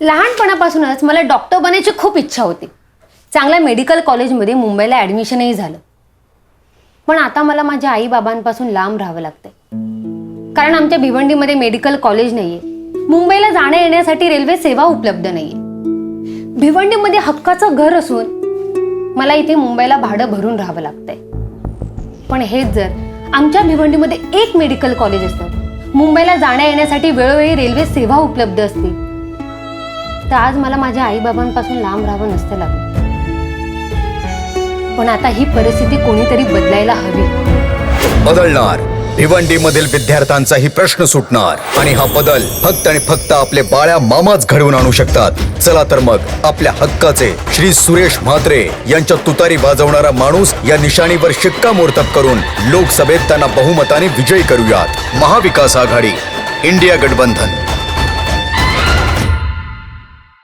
लहानपणापासूनच मला डॉक्टर बनायची खूप इच्छा होती. चांगल्या मेडिकल कॉलेजमध्ये मुंबईला ॲडमिशनही झालं. पण आता मला माझ्या आईबाबांपासून लांब राहावं लागतंय. कारण आमच्या भिवंडीमध्ये मेडिकल कॉलेज नाहीये. मुंबईला जाण्या येण्यासाठी रेल्वे सेवा उपलब्ध नाहीये. भिवंडीमध्ये हक्काचं घर असून मला इथे मुंबईला भाडं भरून राहावं लागतंय. पण हेच जर आमच्या भिवंडीमध्ये एक मेडिकल कॉलेज असतं मुंबईला जाण्या येण्यासाठी वेळोवेळी रेल्वे सेवा उपलब्ध असतील तर आज मला माझ्या आईबाबांपासून लांब राहावं नसतं लागलं. पण आता ही परिस्थिती कोणीतरी बदलायला हवी. बदलणार. भिवंडीमधील विद्यार्थ्यांचाही प्रश्न सुटणार. आणि हा बदल फक्त आणि फक्त आपले बाळ्या मामाच घडवून आणू शकतात. चला तर मग आपल्या हक्काचे श्री सुरेश म्हात्रे यांच्या तुतारी वाजवणारा माणूस या निशाणीवर शिक्कामोर्तब करून लोकसभेत त्यांना बहुमताने विजयी करूयात. महाविकास आघाडी इंडिया गठबंधन.